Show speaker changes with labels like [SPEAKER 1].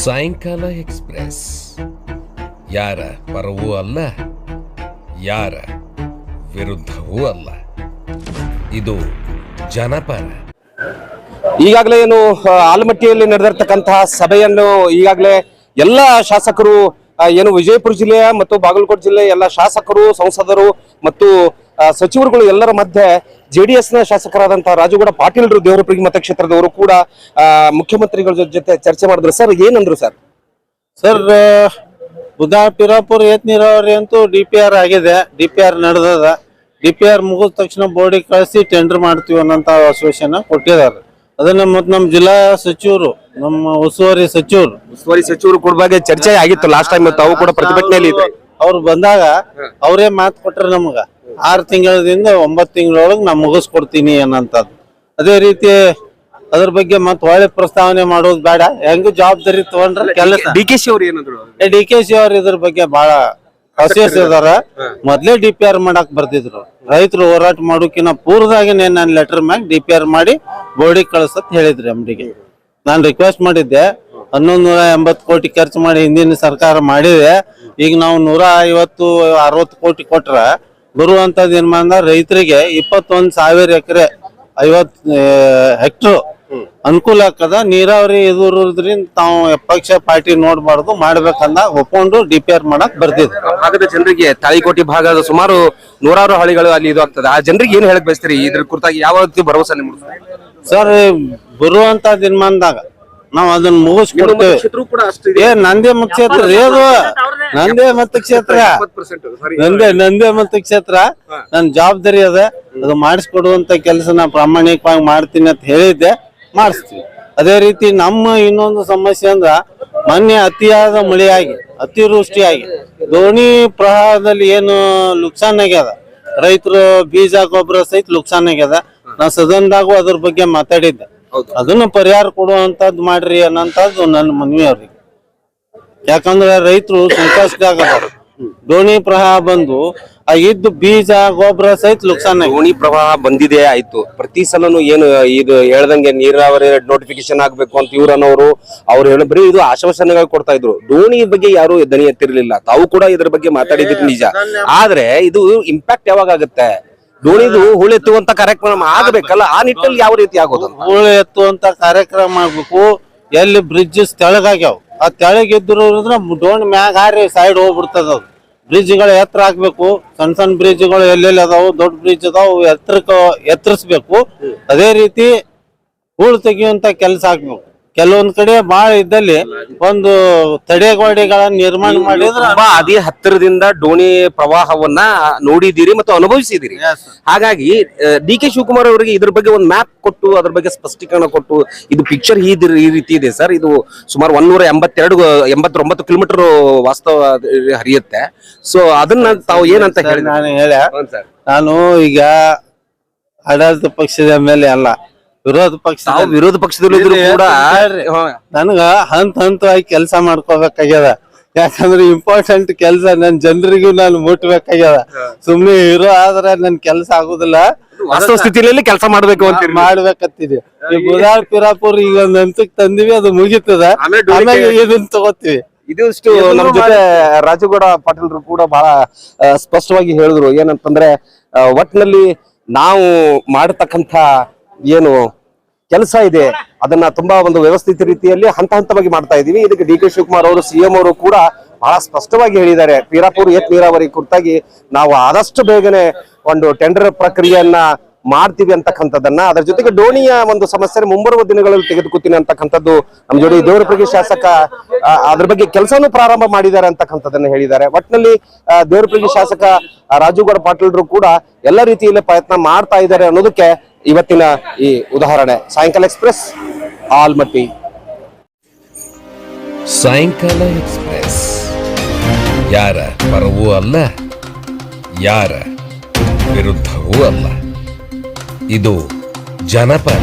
[SPEAKER 1] ಸಾಯಂಕಾಲ ಎಕ್ಸ್ಪ್ರೆಸ್. ಯಾರ ಪರವೂ ಅಲ್ಲ, ಯಾರ ವಿರುದ್ಧವೂ ಅಲ್ಲ. ಇದು ಜನಪರ.
[SPEAKER 2] ಈಗಾಗಲೇ ಏನು ಆಲಮಟ್ಟಿಯಲ್ಲಿ ನಡೆದಿರ್ತಕ್ಕಂತಹ ಸಭೆಯನ್ನು ಈಗಾಗಲೇ ಎಲ್ಲ ಶಾಸಕರು ಏನು ವಿಜಯಪುರ ಜಿಲ್ಲೆಯ ಮತ್ತು ಬಾಗಲಕೋಟೆ ಜಿಲ್ಲೆಯ ಎಲ್ಲ ಶಾಸಕರು, ಸಂಸದರು ಮತ್ತು ಸಚಿವರುಗಳು ಎಲ್ಲರ ಮಧ್ಯೆ ಜೆಡಿಎಸ್ನ ಶಾಸಕರಾದಂತಹ ರಾಜುಗೌಡ ಪಾಟೀಲ್ರು ದೇವರಪುರಿ ಮತಕ್ಷೇತ್ರದವರು ಕೂಡ ಮುಖ್ಯಮಂತ್ರಿಗಳ ಜೊತೆ ಚರ್ಚೆ ಮಾಡಿದ್ರು. ಸರ್ ಏನಂದ್ರು ಸರ್?
[SPEAKER 3] ಸರ್ ಉದಾ ಪಿರಾಪುರ್ ಏತ್ ನೀರಾವರಿ ಅಂತೂ ಡಿ ಪಿ ಆರ್ ಆಗಿದೆ. ಡಿ ಪಿ ಆರ್ ನಡೆದದ. ಡಿ ಪಿ ಆರ್ ಮುಗಿದ ತಕ್ಷಣ ಬೋರ್ಡಿಗೆ ಕಳಿಸಿ ಟೆಂಡರ್ ಮಾಡ್ತೀವಿ ಅನ್ನೋಂಥ ಆಶ್ವಾಸನ ಕೊಟ್ಟಿದ್ದಾರೆ. ಅದನ್ನ ಮತ್ತೆ ನಮ್ಮ ಜಿಲ್ಲಾ ಸಚಿವರು ನಮ್ಮ ಉಸ್ತುವಾರಿ ಸಚಿವರು
[SPEAKER 2] ಉಸ್ತುವಾರಿ ಸಚಿವರು ಕೂಡ ಬಗ್ಗೆ ಚರ್ಚೆ ಆಗಿತ್ತು ಲಾಸ್ಟ್ ಟೈಮ್ ತಾವು ಕೂಡ ಪ್ರತಿಭಟನೆಯಲ್ಲಿ
[SPEAKER 3] ಅವ್ರು ಬಂದಾಗ ಅವರೇ ಮಾತು ಕೊಟ್ರ ನಮಗ. ಆರು ತಿಂಗಳದಿಂದ ಒಂಬತ್ತು ತಿಂಗಳೊಳಗೆ ನಾ ಮುಗಿಸ್ಕೊಡ್ತೀನಿ ಅನ್ನೋಂಥದ್ದು. ಅದೇ ರೀತಿ ಅದ್ರ ಬಗ್ಗೆ ಮತ್ತೆ ಒಳ್ಳೆ ಪ್ರಸ್ತಾವನೆ ಮಾಡೋದು ಬೇಡ. ಹೆಂಗು ಜವಾಬ್ದಾರಿ ತಗೊಂಡ್ರೆ ಕೆಲಸ.
[SPEAKER 2] ಡಿ ಕೆ ಶಿ ಅವ್ರು ಏನಂದ್ರು?
[SPEAKER 3] ಡಿ ಕೆ ಸಿ ಅವ್ರ ಇದ್ರ ಬಗ್ಗೆ ಬಹಳ ಕಾನ್ಸಿಯಸ್ ಇದಾರ. ಮೊದ್ಲೇ ಡಿ ಪಿ ಆರ್ ಮಾಡಕ್ ಬರ್ತಿದ್ರು. ರೈತರು ಹೋರಾಟ ಮಾಡೋಕಿನ ಪೂರ್ವದಾಗಿನೇ ನಾನು ಲೆಟರ್ ಮ್ಯಾಗ ಡಿ ಪಿ ಆರ್ ಮಾಡಿ ಬೋರ್ಡಿಗೆ ಕಳ್ಸತ್ ಹೇಳಿದ್ರಿ ಎಮ್ಡಿಗೆ ನಾನು ರಿಕ್ವೆಸ್ಟ್ ಮಾಡಿದ್ದೆ. ಹನ್ನೊಂದು ನೂರ ಎಂಬತ್ತು ಕೋಟಿ ಖರ್ಚು ಮಾಡಿ ಹಿಂದಿನ ಸರ್ಕಾರ ಮಾಡಿದೆ. ಈಗ ನಾವು ನೂರ ಐವತ್ತು ಅರವತ್ತು ಕೋಟಿ ಕೊಟ್ರ ಬರುವಂತದ್ದು ಏನ್ ರೈತರಿಗೆ ಇಪ್ಪತ್ತೊಂದು ಸಾವಿರ ಎಕರೆ ಐವತ್ ಹೆಕ್ಟರ್ ಅನುಕೂಲ ಆಗ್ತದ. ನೀರಾವರಿ ಇದ್ರಿಂದ ತಾವು ಪಕ್ಷ ಪಾರ್ಟಿ ನೋಡ್ಬಾರ್ದು ಮಾಡ್ಬೇಕಂದ ಒಪ್ಕೊಂಡು ಡಿ ಪಿ ಆರ್ ಮಾಡಕ್ ಬರ್ತಿದ್ರು
[SPEAKER 2] ಹಾಗಾದ್ರೆ ಭಾಗದ ಜನರಿಗೆ ತಾಳಿಕೋಟಿ ಭಾಗದ ಸುಮಾರು ನೂರಾರು ಹಳ್ಳಿಗಳು ಅಲ್ಲಿ ಇದು ಆಗ್ತದೆ. ಆ ಜನರಿಗೆ ಏನ್ ಹೇಳಕ್ ಬಯಸ್ತೀರಿ? ಇದ್ರ ಕುರಿತಾಗಿ ಯಾವ ರೀತಿ ಭರವಸೆ ನಿಮ್ಗೆ
[SPEAKER 3] ಸರ್ ಬರುವಂತ ದಿನಮಾನದಾಗ ನಾವ್ ಅದನ್ನ ಮುಗಿಸ್ಕೊಡ್ತೇವೆ
[SPEAKER 2] ಏ ಕೂಡ ಕ್ಷೇತ್ರ
[SPEAKER 3] ಏ ನಂದೇ ಮತಕ್ಷೇತ್ರ ಕ್ಷೇತ್ರ ನಂದೇ ನಂದೇ ನಂದೇ ಮತಕ್ಷೇತ್ರ ನನ್ ಜವಾಬ್ದಾರಿ ಅದ. ಅದು ಮಾಡಿಸ್ಕೊಡುವಂತ ಕೆಲಸ ನಾ ಪ್ರಾಮಾಣಿಕವಾಗಿ ಮಾಡ್ತೀನಿ ಅಂತ ಹೇಳಿದ್ದೆ. ಮಾಡಿಸ್ತೀವಿ. ಅದೇ ರೀತಿ ನಮ್ಮ ಇನ್ನೊಂದು ಸಮಸ್ಯೆ ಅಂದ್ರ ಮೊನ್ನೆ ಅತಿಯಾದ ಮಳೆಯಾಗಿ ಅತಿವೃಷ್ಟಿಯಾಗಿ ದೋಣಿ ಪ್ರವಾಹದಲ್ಲಿ ಏನು ನುಕ್ಸಾನ್ ಆಗ್ಯದ. ರೈತರು ಬೀಜ ಗೊಬ್ಬರ ಸಹಿತ ನುಕ್ಸಾನ್ ಆಗ್ಯದ. ನಾ ಸದನದಾಗೂ ಅದ್ರ ಬಗ್ಗೆ ಮಾತಾಡಿದ್ದೆ. ಅದನ್ನ ಪರಿಹಾರ ಕೊಡುವಂತದ್ದು ಮಾಡ್ರಿ ಅನ್ನೋಂಥದ್ದು ನನ್ನ ಮನವಿ ಅವ್ರಿಗೆ. ಯಾಕಂದ್ರೆ ರೈತರು ಸಂಕಷ್ಟದಾಗದಾರ ದೋಣಿ ಪ್ರವಾಹ ಬಂದು ಆ ಇದ್ದು ಬೀಜ ಗೊಬ್ಬರ ಸಹಿತ ನುಕ್ಸಾನ
[SPEAKER 2] ದೋಣಿ ಪ್ರವಾಹ ಬಂದಿದೆ ಆಯ್ತು. ಪ್ರತಿ ಸಲನು ಏನು ಇದು ಹೇಳ್ದಂಗೆ ನೀರಾವರಿ ನೋಟಿಫಿಕೇಶನ್ ಆಗ್ಬೇಕು ಅಂತ ಇವ್ರು ಅನ್ನೋರು ಅವ್ರು ಹೇಳ ಬರೀ ಇದು ಆಶ್ವಾಸನೆಗಳು ಕೊಡ್ತಾ ಇದ್ರು. ದೋಣಿ ಬಗ್ಗೆ ಯಾರು ದನಿ ಎತ್ತಿರ್ಲಿಲ್ಲ ತಾವು ಕೂಡ ಇದ್ರ ಬಗ್ಗೆ ಮಾತಾಡಿದ್ರು ನಿಜ. ಆದ್ರೆ ಇದು ಇಂಪ್ಯಾಕ್ಟ್ ಯಾವಾಗ ಆಗುತ್ತೆ? ದೋಣಿದು ಹೂಳೆತ್ತುವಂತ ಕಾರ್ಯಕ್ರಮ ಆಗಬೇಕಲ್ಲ, ಆ ನಿಟ್ಟಲ್ಲಿ ಯಾವ ರೀತಿ ಆಗೋದು ಹೋಳಿ
[SPEAKER 3] ಹೂಳು ಎತ್ತುವಂತ ಕಾರ್ಯಕ್ರಮ ಆಗ್ಬೇಕು. ಎಲ್ಲಿ ಬ್ರಿಡ್ಜ್ ತೆಳಗಾಗ್ಯಾವ. ಆ ತೆಳಗಿದ್ರು ಡೋಣಿ ಮ್ಯಾಗ ಹಾರಿ ಸೈಡ್ ಹೋಗ್ಬಿಡ್ತದ ಅದು. ಬ್ರಿಡ್ಜ್ಗಳು ಎತ್ತರ ಹಾಕ್ಬೇಕು ಸಣ್ಣ ಸಣ್ಣ ಬ್ರಿಡ್ಜ್ಗಳು ಎಲ್ಲೆಲ್ಲಿ ಅದಾವು, ದೊಡ್ಡ ಬ್ರಿಡ್ಜ್ ಅದಾವು, ಎತ್ತರಕ್ಕೆ ಎತ್ತರಿಸ್ಬೇಕು. ಅದೇ ರೀತಿ ಹೂಳು ತೆಗಿಯುವಂತ ಕೆಲಸ ಹಾಕ್ಬೇಕು ಕೆಲವೊಂದ್ ಕಡೆ ಬಾಳ ಇದ್ದಲ್ಲಿ ಒಂದು ತಡೆಗೋಡೆಗಳನ್ನ ನಿರ್ಮಾಣ ಮಾಡಿದ್ರೆ
[SPEAKER 2] ತುಂಬಾ ಅದೇ ಹತ್ತಿರದಿಂದ ಡೋಣಿ ಪ್ರವಾಹವನ್ನ ನೋಡಿದಿರಿ ಮತ್ತು ಅನುಭವಿಸಿದಿರಿ ಹಾಗಾಗಿ ಡಿ ಕೆ ಶಿವಕುಮಾರ್ ಅವರಿಗೆ ಇದ್ರ ಬಗ್ಗೆ ಒಂದು ಮ್ಯಾಪ್ ಕೊಟ್ಟು ಅದ್ರ ಬಗ್ಗೆ ಸ್ಪಷ್ಟೀಕರಣ ಕೊಟ್ಟು ಇದು ಪಿಕ್ಚರ್ ಈ ಈ ರೀತಿ ಇದೆ ಸರ್. ಇದು ಸುಮಾರು ಒಂದೂರ ಎಂಬತ್ತೆರಡು ಎಂಬತ್ತೊಂಬತ್ತು ಕಿಲೋಮೀಟರ್ ವಾಸ್ತವ ಹರಿಯುತ್ತೆ. ಸೊ ಅದನ್ನ ತಾವು ಏನಂತ ಹೇಳಿ
[SPEAKER 3] ನಾನು ಹೇಳ ನಾನು ಈಗ ಆಡಳಿತ ಪಕ್ಷದ ಮೇಲೆ ಅಲ್ಲ. ವಿರೋಧ ಪಕ್ಷ
[SPEAKER 2] ತಾವು ವಿರೋಧ ಪಕ್ಷದಲ್ಲಿ ಇದ್ರು ಕೂಡ
[SPEAKER 3] ನನ್ಗ ಹಂತ ಹಂತವಾಗಿ ಕೆಲಸ ಮಾಡ್ಕೋಬೇಕಾಗ್ಯದ. ಯಾಕಂದ್ರೆ ಇಂಪಾರ್ಟೆಂಟ್ ಕೆಲಸ ನನ್ ಜನರಿಗೂ ನಾನು ಮುಟ್ಬೇಕಾಗ್ಯದ. ಸುಮ್ನೆ ಇರೋ ಆದ್ರೆ ನನ್ ಕೆಲಸ ಆಗುದಿಲ್ಲ.
[SPEAKER 2] ವಾಸ್ತವ ಸ್ಥಿತಿಯಲ್ಲಿ ಕೆಲಸ ಮಾಡ್ಬೇಕು ಅಂತ
[SPEAKER 3] ಮಾಡ್ಬೇಕತ್ತೀವಿ ಈ ಗುಜರಾತ್ ಪಿರಾಪುರ್ ಈಗ ಒಂದ್ ಹಂತಕ್ ತಂದಿವಿ ಅದು ಮುಗಿತದ.
[SPEAKER 2] ಆಮೇಲೆ
[SPEAKER 3] ಇದನ್ನ ತಗೋತೀವಿ.
[SPEAKER 2] ಇದಿಷ್ಟು ನಮ್ಮ ಜೊತೆ ರಾಜುಗೌಡ ಪಾಟೀಲ್ರು ಕೂಡ ಬಹಳ ಸ್ಪಷ್ಟವಾಗಿ ಹೇಳಿದ್ರು. ಏನಂತಂದ್ರೆ ಆ, ಒಟ್ನಲ್ಲಿ ನಾವು ಮಾಡತಕ್ಕಂಥ ಏನು ಕೆಲಸ ಇದೆ, ಅದನ್ನ ತುಂಬಾ ಒಂದು ವ್ಯವಸ್ಥಿತ ರೀತಿಯಲ್ಲಿ ಹಂತ ಹಂತವಾಗಿ ಮಾಡ್ತಾ ಇದೀವಿ ಇದಕ್ಕೆ ಡಿ ಕೆ ಶಿವಕುಮಾರ್ ಅವರು ಸಿಎಂ ಅವರು ಕೂಡ ಬಹಳ ಸ್ಪಷ್ಟವಾಗಿ ಹೇಳಿದ್ದಾರೆ. ಪೀರಾಪುರ್ ಏತ್ ನೀರಾವರಿ ಕುರಿತಾಗಿ ನಾವು ಆದಷ್ಟು ಬೇಗನೆ ಒಂದು ಟೆಂಡರ್ ಪ್ರಕ್ರಿಯೆಯನ್ನ ಮಾಡ್ತೀವಿ ಅಂತಕ್ಕಂಥದ್ದನ್ನ. ಅದರ ಜೊತೆಗೆ ಡೋಣಿಯ ಒಂದು ಸಮಸ್ಯೆ ಮುಂಬರುವ ದಿನಗಳಲ್ಲಿ ತೆಗೆದುಕೊತೀನಿ ಅಂತಕ್ಕಂಥದ್ದು ನಮ್ಮ ಜೋಡಿ ದೇವರಪುರಿಗೆ ಶಾಸಕ ಅದ್ರ ಬಗ್ಗೆ ಕೆಲಸನೂ ಪ್ರಾರಂಭ ಮಾಡಿದ್ದಾರೆ ಅಂತಕ್ಕಂಥದ್ದನ್ನ ಹೇಳಿದ್ದಾರೆ. ಒಟ್ಟಿನಲ್ಲಿ ದೇವರಪುರಿಗೆ ಶಾಸಕ ರಾಜುಗೌಡ ಪಾಟೀಲ್ರು ಕೂಡ ಎಲ್ಲ ರೀತಿಯಲ್ಲಿ ಪ್ರಯತ್ನ ಮಾಡ್ತಾ ಇದ್ದಾರೆ ಅನ್ನೋದಕ್ಕೆ ಇವತ್ತಿನ ಈ ಉದಾಹರಣೆ. ಸಾಯಂಕಾಲ ಎಕ್ಸ್ಪ್ರೆಸ್, ಆಲ್ಮಟ್ಟಿ.
[SPEAKER 1] ಸಾಯಂಕಾಲ ಎಕ್ಸ್ಪ್ರೆಸ್. ಯಾರ ಪರವೂ ಅಲ್ಲ, ಯಾರ ವಿರುದ್ಧವೂ ಅಲ್ಲ. ಇದು ಜನಪರ.